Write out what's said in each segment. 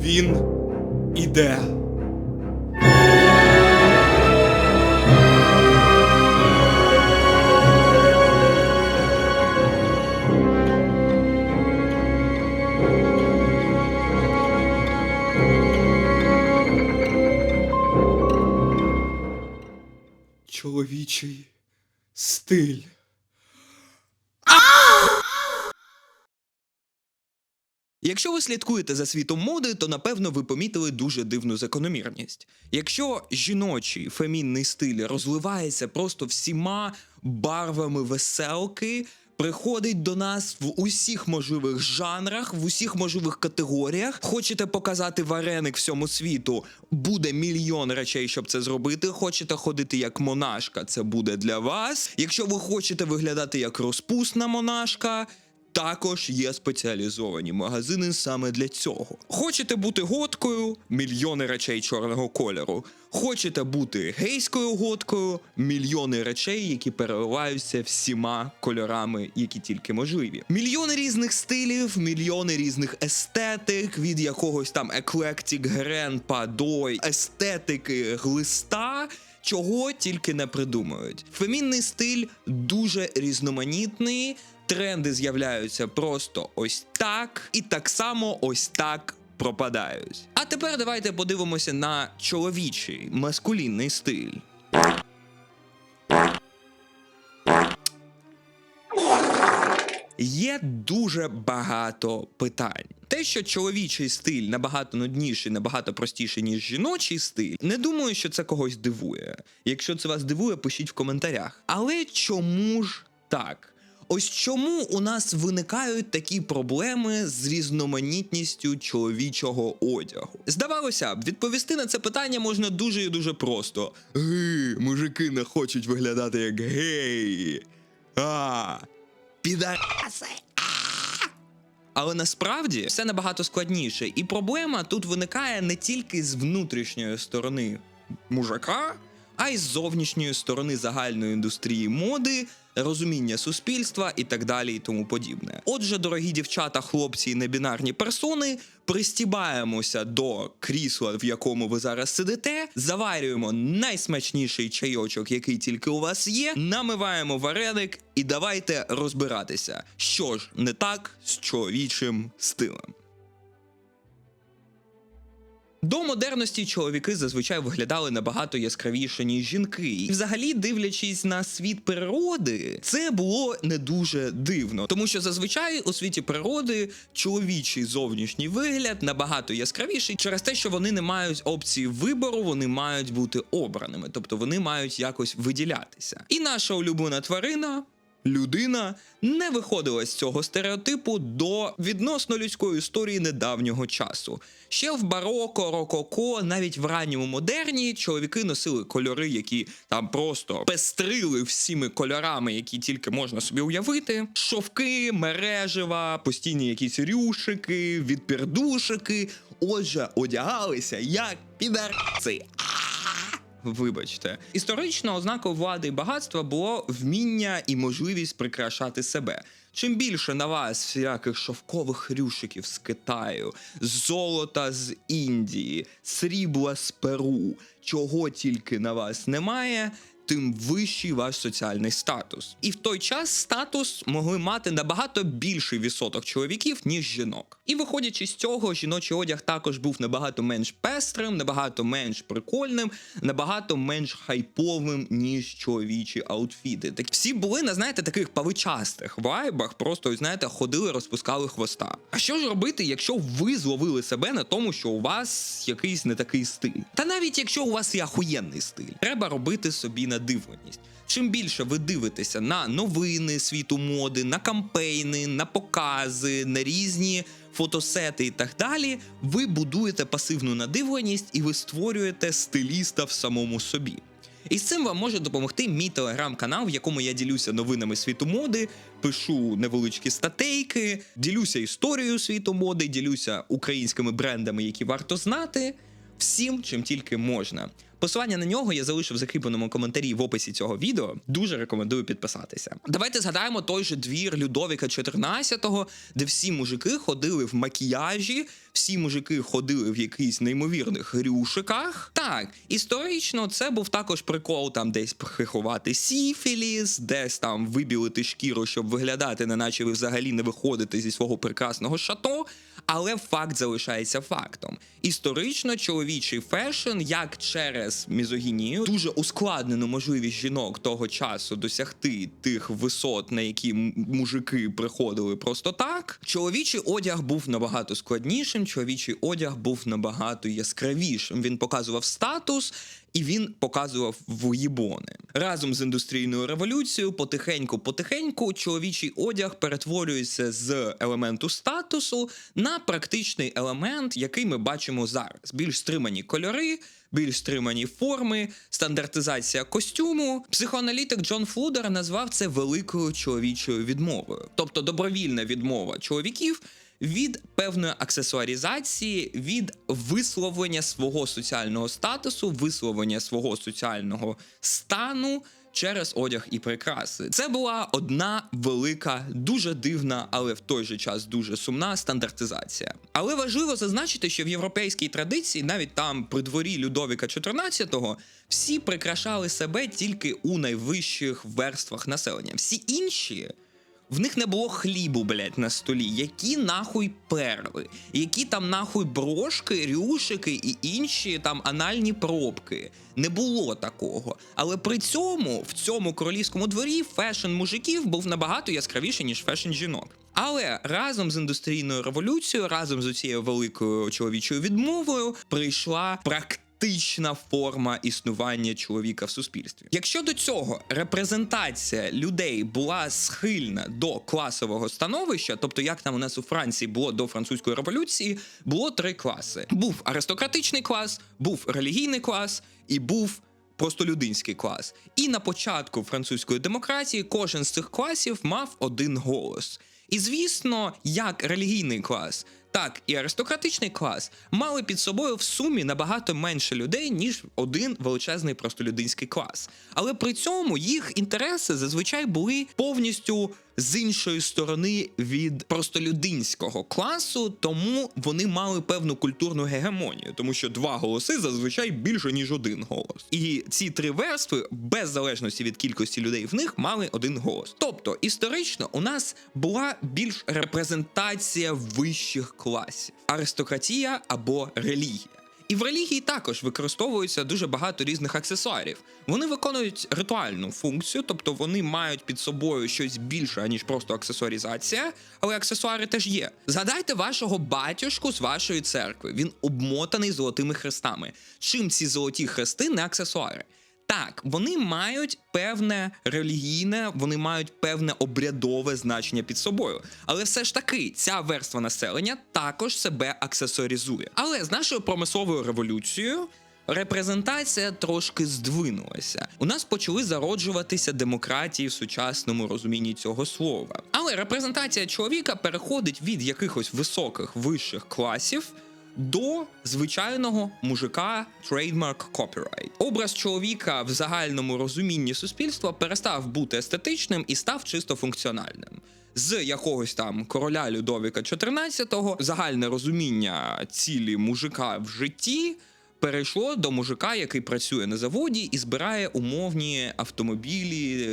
Він іде. Чоловічий стиль. Якщо ви слідкуєте за світом моди, то напевно ви помітили дуже дивну закономірність. Якщо жіночий фемінний стиль розливається просто всіма барвами веселки, приходить до нас в усіх можливих жанрах, в усіх можливих категоріях. Хочете показати вареник всьому світу, буде мільйон речей, щоб це зробити. Хочете ходити як монашка, це буде для вас. Якщо ви хочете виглядати як розпусна монашка. Також є спеціалізовані магазини саме для цього. Хочете бути готкою мільйони речей чорного кольору. Хочете бути гейською готкою мільйони речей, які переливаються всіма кольорами, які тільки можливі. Мільйони різних стилів, мільйони різних естетик, від якогось там еклектік гренпа до естетики глиста чого тільки не придумають. Фемінний стиль дуже різноманітний. Тренди з'являються просто ось так, і так само ось так пропадають. А тепер давайте подивимося на чоловічий маскулінний стиль. Є дуже багато питань. Те, що чоловічий стиль набагато нудніший, набагато простіший, ніж жіночий стиль, не думаю, що це когось дивує. Якщо це вас дивує, пишіть в коментарях. Але чому ж так? Ось чому у нас виникають такі проблеми з різноманітністю чоловічого одягу? Здавалося б, відповісти на це питання можна дуже і дуже просто. Мужики не хочуть виглядати як геї. А, підараси. Але насправді все набагато складніше, і проблема тут виникає не тільки з внутрішньої сторони мужика, а й з зовнішньої сторони загальної індустрії моди, розуміння суспільства і так далі, і тому подібне. Отже, дорогі дівчата, хлопці і небінарні персони, пристібаємося до крісла, в якому ви зараз сидите, заварюємо найсмачніший чайочок, який тільки у вас є, намиваємо вареник і давайте розбиратися, що ж не так з чоловічим стилем. До модерності чоловіки зазвичай виглядали набагато яскравіше, ніж жінки. І взагалі, дивлячись на світ природи, це було не дуже дивно, тому що зазвичай у світі природи чоловічий зовнішній вигляд набагато яскравіший через те, що вони не мають опції вибору, вони мають бути обраними, тобто вони мають якось виділятися. І наша улюблена тварина людина не виходила з цього стереотипу до відносно людської історії недавнього часу. Ще в бароко, рококо, навіть в ранньому модерні чоловіки носили кольори, які там просто пестрили всіми кольорами, які тільки можна собі уявити. Шовки, мережева, постійні якісь рюшики, відпірдушики. Отже, одягалися як підарці. Вибачте, історично ознакою влади і багатства було вміння і можливість прикрашати себе. Чим більше на вас всіляких шовкових рюшиків з Китаю, золота з Індії, срібла з Перу, чого тільки на вас немає, тим вищий ваш соціальний статус. І в той час статус могли мати набагато більший відсоток чоловіків, ніж жінок. І виходячи з цього, жіночий одяг також був набагато менш пестрим, набагато менш прикольним, набагато менш хайповим, ніж чоловічі аутфіти. Так всі були на знаєте таких павичастих вайбах, просто знаєте, ходили, розпускали хвоста. А що ж робити, якщо ви зловили себе на тому, що у вас якийсь не такий стиль? Та навіть якщо у вас є ахуєнний стиль, треба робити собі надивленість. Чим більше ви дивитеся на новини світу моди, на кампейни, на покази, на різні фотосети і так далі, ви будуєте пасивну надивленість і ви створюєте стиліста в самому собі. І з цим вам може допомогти мій телеграм-канал, в якому я ділюся новинами світу моди, пишу невеличкі статейки, ділюся історією світу моди, ділюся українськими брендами, які варто знати. всім, чим тільки можна. Посилання на нього я залишив в закріпленому коментарі в описі цього відео. Дуже рекомендую підписатися. Давайте згадаємо той же двір Людовіка 14-го, де всі мужики ходили в макіяжі, всі мужики ходили в якихось неймовірних рюшиках. Так, історично це був також прикол там десь приховати сіфіліс, десь там вибілити шкіру, щоб виглядати, неначе ви взагалі не виходите зі свого прекрасного шато. Але факт залишається фактом. Історично чоловічий фешн, як через мізогінію, дуже ускладнену можливість жінок того часу досягти тих висот, на які мужики приходили просто так. Чоловічий одяг був набагато складнішим. Чоловічий одяг був набагато яскравішим. Він показував статус. І він показував вуїбони. Разом з індустрійною революцією, потихеньку-потихеньку, чоловічий одяг перетворюється з елементу статусу на практичний елемент, який ми бачимо зараз. Більш стримані кольори, більш стримані форми, стандартизація костюму. Психоаналітик Джон Флудер назвав це великою чоловічою відмовою, тобто добровільна відмова чоловіків від певної аксесуарізації, від висловлення свого соціального статусу, висловлення свого соціального стану. Через одяг і прикраси це була одна велика, дуже дивна, але в той же час дуже сумна стандартизація. Але важливо зазначити, що в європейській традиції, навіть там при дворі Людовіка XIV, всі прикрашали себе тільки у найвищих верствах населення. Всі інші в них не було хлібу, блядь, на столі. Які нахуй перли, які там нахуй брошки, рюшики і інші там анальні пробки. Не було такого. Але при цьому в цьому королівському дворі фешн мужиків був набагато яскравіший, ніж фешн жінок. Але разом з індустрійною революцією, разом з цією великою чоловічою відмовою, прийшла практика практична форма існування чоловіка в суспільстві. Якщо до цього репрезентація людей була схильна до класового становища, тобто як там у нас у Франції було до французької революції, було три класи: був аристократичний клас, був релігійний клас і був. Просто людинський клас. І на початку французької демократії кожен з цих класів мав один голос. І звісно, як релігійний клас, так і аристократичний клас мали під собою в сумі набагато менше людей, ніж один величезний простолюдинський клас. Але при цьому їх інтереси зазвичай були повністю з іншої сторони від простолюдинського класу, тому вони мали певну культурну гегемонію, тому що два голоси зазвичай більше ніж один голос. І ці три верстви, без залежності від кількості людей в них, мали один голос. Тобто історично у нас була більш репрезентація вищих класів: аристократія або релігія. І в релігії також використовується дуже багато різних аксесуарів. Вони виконують ритуальну функцію, тобто вони мають під собою щось більше, ніж просто аксесуарізація, але аксесуари теж є. Згадайте вашого батюшку з вашої церкви. Він обмотаний золотими хрестами. Чим ці золоті хрести не аксесуари? Так, вони мають певне релігійне, вони мають певне обрядове значення під собою. Але все ж таки, ця верства населення також себе аксесуаризує. Але з нашою промисловою революцією. Репрезентація трошки здвинулася. У нас почали зароджуватися демократії в сучасному розумінні цього слова. Але репрезентація чоловіка переходить від якихось високих вищих класів до звичайного мужика трейдмарк copyright. Образ чоловіка в загальному розумінні суспільства перестав бути естетичним і став чисто функціональним. З якогось там короля Людовіка 14-го загальне розуміння цілі мужика в житті перейшло до мужика, який працює на заводі і збирає умовні автомобілі,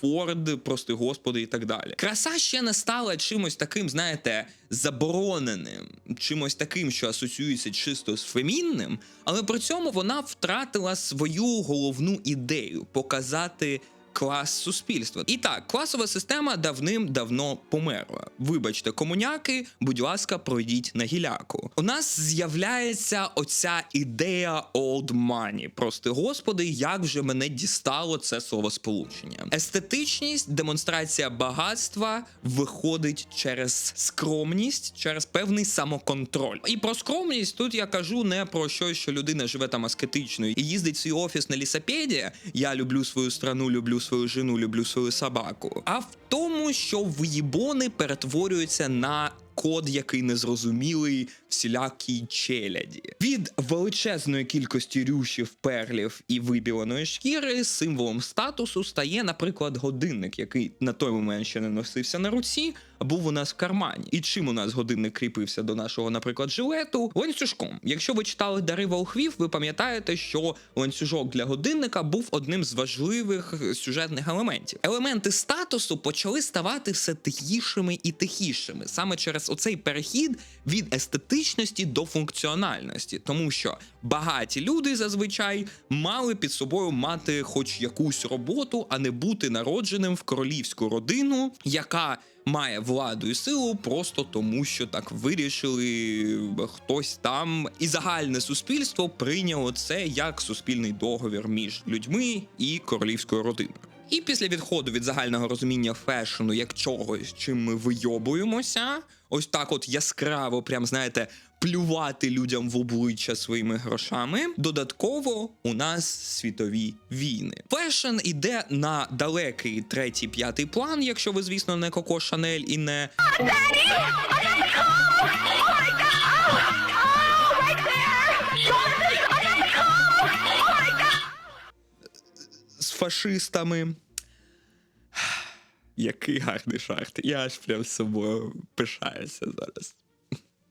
Форд, прости господи, і так далі. Краса ще не стала чимось таким, знаєте, забороненим, чимось таким, що асоціюється чисто з фемінним, але при цьому вона втратила свою головну ідею показати. Клас суспільства. І так, класова система давним-давно померла. Вибачте, комуняки, будь ласка, пройдіть на гіляку. У нас з'являється оця ідея old money. Прости господи, як вже мене дістало це словосполучення. Естетичність, демонстрація багатства виходить через скромність, через певний самоконтроль. І про скромність тут я кажу не про щось, що людина живе там аскетично і їздить в свій офіс на лісопеді. Я люблю свою страну, люблю свою жену, люблю свою собаку. А в тому, що виїбони перетворюються на код, який незрозумілий всілякій челяді. Від величезної кількості рюшів, перлів і вибіленої шкіри символом статусу стає, наприклад, годинник, який на той момент ще не носився на руці, а був у нас в кармані. І чим у нас годинник кріпився до нашого, наприклад, жилету? Ланцюжком. Якщо ви читали дари волхвів, ви пам'ятаєте, що ланцюжок для годинника був одним з важливих сюжетних елементів. Елементи статусу почали ставати все тихішими і тихішими саме через оцей перехід від естетичності до функціональності, тому що багаті люди зазвичай мали під собою мати хоч якусь роботу, а не бути народженим в королівську родину, яка має владу і силу просто тому, що так вирішили хтось там, і загальне суспільство прийняло це як суспільний договір між людьми і королівською родиною. І після відходу від загального розуміння фешену як чогось, чим ми вийобуємося, ось так, от яскраво, прям знаєте, плювати людям в обличчя своїми грошами. Додатково у нас світові війни. Фешн іде на далекий третій, п'ятий план, якщо ви, звісно, не Коко Шанель і не фашистами. Який гарний жарт. Я аж прям з собою пишаюся зараз.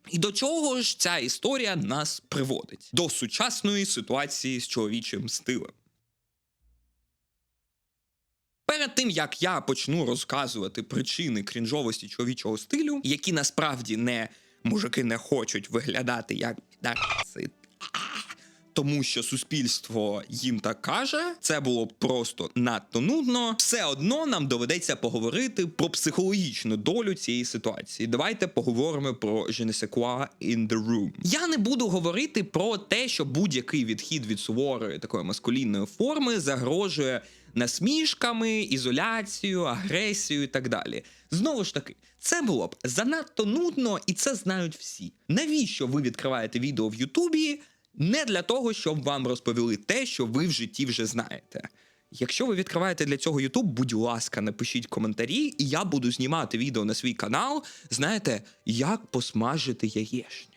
І до чого ж ця історія нас приводить? До сучасної ситуації з чоловічим стилем. Перед тим як я почну розказувати причини крінжовості чоловічого стилю, які насправді не мужики не хочуть виглядати як підараси, тому що суспільство їм так каже, це було просто надто нудно. Все одно нам доведеться поговорити про психологічну долю цієї ситуації. Давайте поговоримо про ne in the room. Я не буду говорити про те, що будь-який відхід від суворої такої маскулінної форми загрожує насмішками, ізоляцією, агресією і так далі. Знову ж таки, це було б занадто нудно, і це знають всі. Навіщо ви відкриваєте відео в Ютубі? Не для того, щоб вам розповіли те, що ви в житті вже знаєте. Якщо ви відкриваєте для цього YouTube, будь ласка, напишіть коментарі, і я буду знімати відео на свій канал. Знаєте, як посмажити яєшню.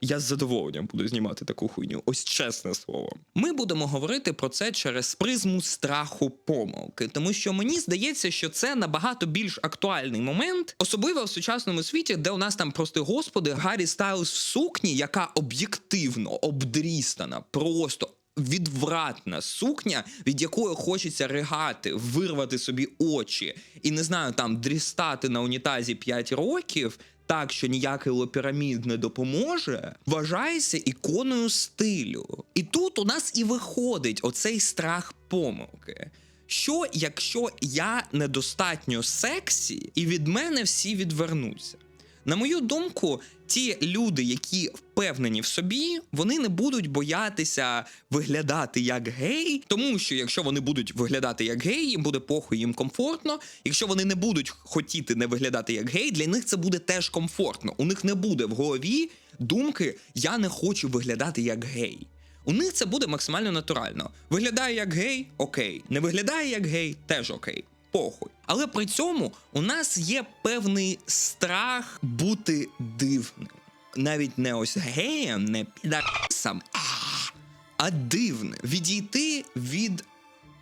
Я з задоволенням буду знімати таку хуйню, ось чесне слово. Ми будемо говорити про це через призму страху помилки, тому що мені здається, що це набагато більш актуальний момент, особливо в сучасному світі, де у нас там, прости господи, Гаррі Стайлз в сукні, яка об'єктивно обдрістана, просто. Відвратна сукня, від якої хочеться ригати, вирвати собі очі, і не знаю, там дрістати на унітазі 5 років, так що ніякий лопірамід не допоможе, вважається іконою стилю. І тут у нас і виходить оцей страх помилки. Що, якщо я недостатньо сексі, і від мене всі відвернуться? На мою думку, ті люди, які впевнені в собі, вони не будуть боятися виглядати як гей, тому що якщо вони будуть виглядати як гей, їм буде похуй, їм комфортно. Якщо вони не будуть хотіти не виглядати як гей, для них це буде теж комфортно. У них не буде в голові думки Я не хочу виглядати як гей. У них це буде максимально натурально. Виглядає як гей, окей. Не виглядає як гей, теж окей. Похуй. Але при цьому у нас є певний страх бути дивним. Навіть не ось геєм, не підарасом, а, а дивним. Відійти від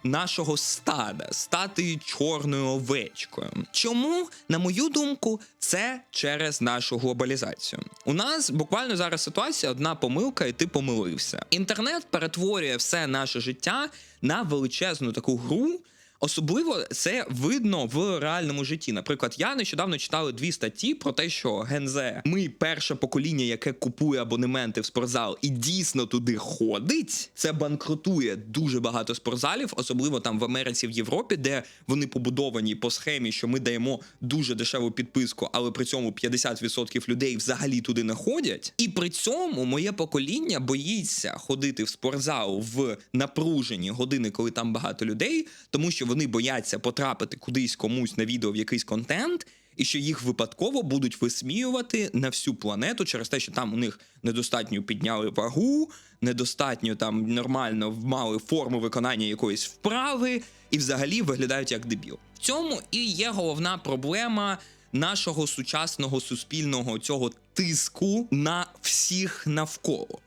нашого стада, стати чорною овечкою. Чому, на мою думку, це через нашу глобалізацію? У нас буквально зараз ситуація одна помилка, і ти помилився. Інтернет перетворює все наше життя на величезну таку гру. Особливо це видно в реальному житті. Наприклад, я нещодавно читав дві статті про те, що гензе ми перше покоління, яке купує абонементи в спортзал і дійсно туди ходить. Це банкрутує дуже багато спортзалів, особливо там в Америці, в Європі, де вони побудовані по схемі, що ми даємо дуже дешеву підписку, але при цьому 50% людей взагалі туди не ходять. І при цьому моє покоління боїться ходити в спортзал в напружені години, коли там багато людей, тому що вони бояться потрапити кудись комусь на відео в якийсь контент, і що їх випадково будуть висміювати на всю планету через те, що там у них недостатньо підняли вагу, недостатньо там нормально мали форму виконання якоїсь вправи, і взагалі виглядають як дебіл. В цьому і є головна проблема нашого сучасного суспільного цього тиску на всіх навколо.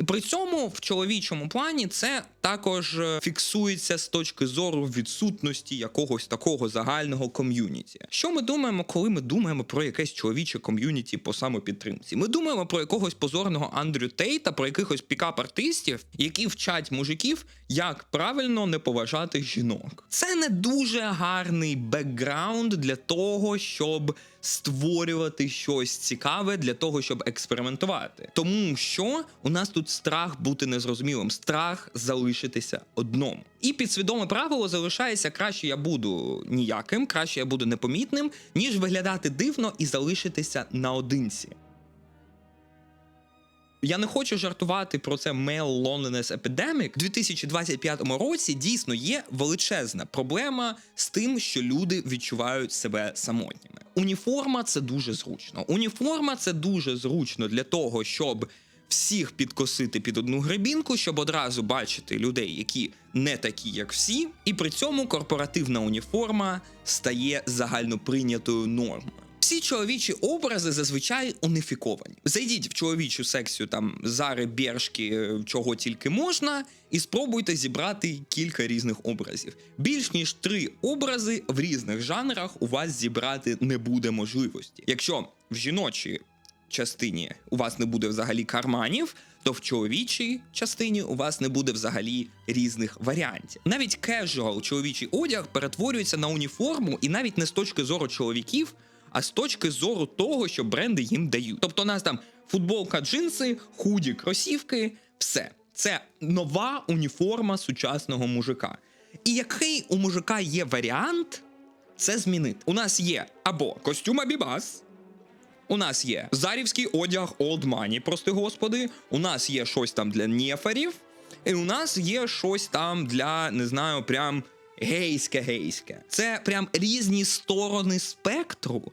І при цьому в чоловічому плані це також е, фіксується з точки зору відсутності якогось такого загального ком'юніті. Що ми думаємо, коли ми думаємо про якесь чоловіче ком'юніті по самопідтримці? Ми думаємо про якогось позорного Андрю Тейта, про якихось пікап-артистів, які вчать мужиків, як правильно не поважати жінок. Це не дуже гарний бекграунд для того, щоб створювати щось цікаве для того, щоб експериментувати. Тому що у нас тут страх бути незрозумілим, страх залишитися одному. І підсвідоме правило залишається краще я буду ніяким, краще я буду непомітним, ніж виглядати дивно і залишитися наодинці. Я не хочу жартувати про це male loneliness epidemic. У 2025 році дійсно є величезна проблема з тим, що люди відчувають себе самотніми. Уніформа це дуже зручно. Уніформа це дуже зручно для того, щоб всіх підкосити під одну гребінку, щоб одразу бачити людей, які не такі, як всі, і при цьому корпоративна уніформа стає загальноприйнятою нормою. Всі чоловічі образи зазвичай уніфіковані. Зайдіть в чоловічу секцію там зари, бершки, е, чого тільки можна, і спробуйте зібрати кілька різних образів. Більш ніж три образи в різних жанрах у вас зібрати не буде можливості. Якщо в жіночій частині у вас не буде взагалі карманів, то в чоловічій частині у вас не буде взагалі різних варіантів. Навіть кежуал чоловічий одяг перетворюється на уніформу, і навіть не з точки зору чоловіків, а з точки зору того, що бренди їм дають. Тобто, у нас там футболка, джинси, худі, кросівки, все. Це нова уніформа сучасного мужика. І який у мужика є варіант це змінити? У нас є або костюм Абібас, у нас є зарівський одяг Old Money, прости господи. У нас є щось там для нефарів, і у нас є щось там для, не знаю, прям гейське-гейське. Це прям різні сторони спектру.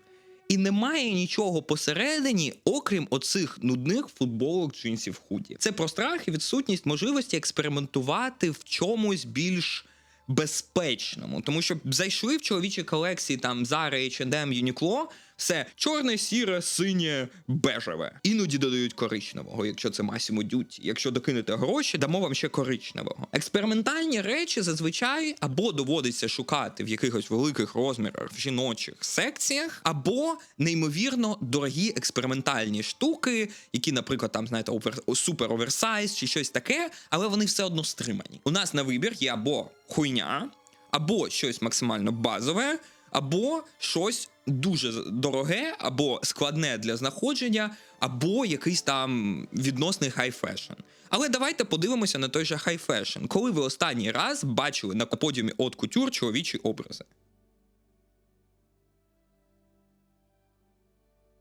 І немає нічого посередині, окрім оцих нудних футболок джинсів худі. Це про страх і відсутність можливості експериментувати в чомусь більш безпечному. Тому що зайшли в чоловічі колекції там Zara, H&M, Uniqlo, все чорне, сіре, синє, бежеве. Іноді додають коричневого, якщо це Massimo Dutti. Якщо докинете гроші, дамо вам ще коричневого. Експериментальні речі зазвичай або доводиться шукати в якихось великих розмірах в жіночих секціях, або неймовірно дорогі експериментальні штуки, які, наприклад, там знаєте, овер, супер оверсайз чи щось таке, але вони все одно стримані. У нас на вибір є або хуйня, або щось максимально базове, або щось дуже дороге, або складне для знаходження, або якийсь там відносний хай фешн. Але давайте подивимося на той же хай фешн. Коли ви останній раз бачили на подіумі от кутюр чоловічі образи?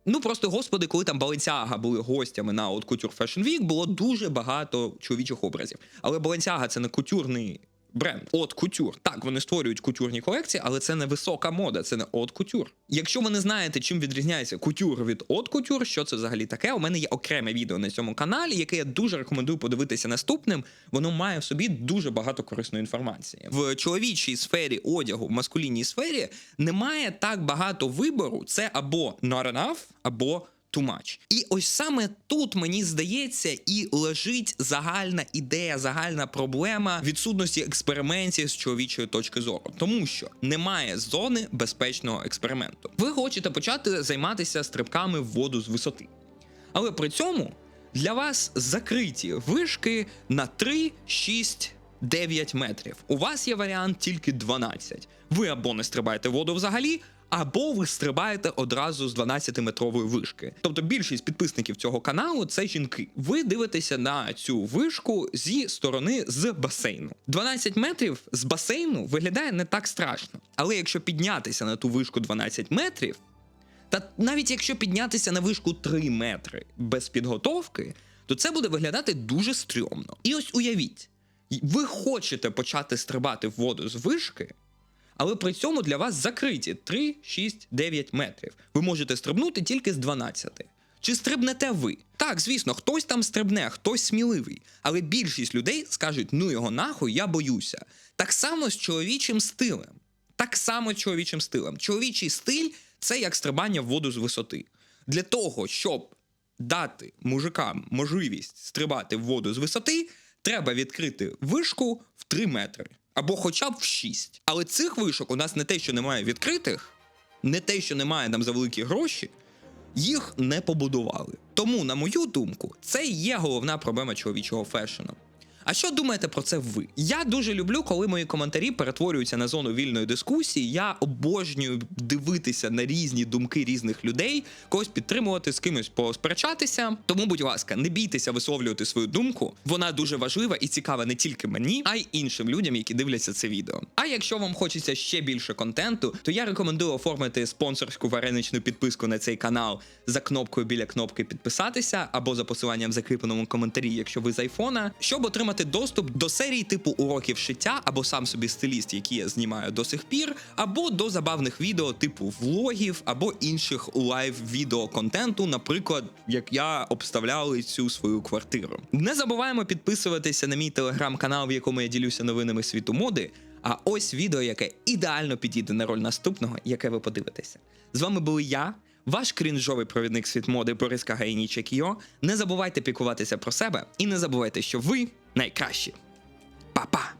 Ну просто господи, коли там Balenciaga були гостями на от Couture Fashion Week, було дуже багато чоловічих образів. Але Balenciaga це не кутюрний бренд. От кутюр. Так, вони створюють кутюрні колекції, але це не висока мода, це не от кутюр. Якщо ви не знаєте, чим відрізняється кутюр від от кутюр, що це взагалі таке, у мене є окреме відео на цьому каналі, яке я дуже рекомендую подивитися наступним. Воно має в собі дуже багато корисної інформації. В чоловічій сфері одягу, в маскулінній сфері немає так багато вибору. Це або not enough, або too much. І ось саме тут мені здається і лежить загальна ідея, загальна проблема відсутності експериментів з чоловічої точки зору, тому що немає зони безпечного експерименту. Ви хочете почати займатися стрибками в воду з висоти, але при цьому для вас закриті вишки на 3, 6, 9 метрів. У вас є варіант тільки 12. Ви або не стрибаєте воду взагалі, або ви стрибаєте одразу з 12-метрової вишки. Тобто більшість підписників цього каналу це жінки. Ви дивитеся на цю вишку зі сторони з басейну. 12 метрів з басейну виглядає не так страшно. Але якщо піднятися на ту вишку 12 метрів, та навіть якщо піднятися на вишку 3 метри без підготовки, то це буде виглядати дуже стрьомно. І ось уявіть, ви хочете почати стрибати в воду з вишки, але при цьому для вас закриті 3, 6, 9 метрів. Ви можете стрибнути тільки з 12. Чи стрибнете ви? Так, звісно, хтось там стрибне, хтось сміливий. Але більшість людей скажуть: ну його нахуй, я боюся. Так само з чоловічим стилем. Так само з чоловічим стилем. Чоловічий стиль Це як стрибання в воду з висоти. Для того, щоб дати мужикам можливість стрибати в воду з висоти, треба відкрити вишку в 3 метри або хоча б в 6. Але цих вишок у нас не те, що немає відкритих, не те, що немає там за великі гроші, їх не побудували. Тому, на мою думку, це є головна проблема чоловічого фешену. А що думаєте про це ви? Я дуже люблю, коли мої коментарі перетворюються на зону вільної дискусії. Я обожнюю дивитися на різні думки різних людей, когось підтримувати, з кимось посперечатися. Тому, будь ласка, не бійтеся висловлювати свою думку. Вона дуже важлива і цікава не тільки мені, а й іншим людям, які дивляться це відео. А якщо вам хочеться ще більше контенту, то я рекомендую оформити спонсорську вареничну підписку на цей канал за кнопкою біля кнопки підписатися або за посиланням в закріпленому коментарі, якщо ви з айфона, щоб отримати доступ до серії типу уроків шиття або сам собі стиліст, які я знімаю до сих пір, або до забавних відео типу влогів або інших лайв відео контенту, наприклад, як я обставляли цю свою квартиру. Не забуваємо підписуватися на мій телеграм-канал, в якому я ділюся новинами світу моди. А ось відео, яке ідеально підійде на роль наступного, яке ви подивитеся. З вами були я, ваш крінжовий провідник світ моди Борис Кагайніча Кіо. Не забувайте піклуватися про себе і не забувайте, що ви найкращі. Па-па!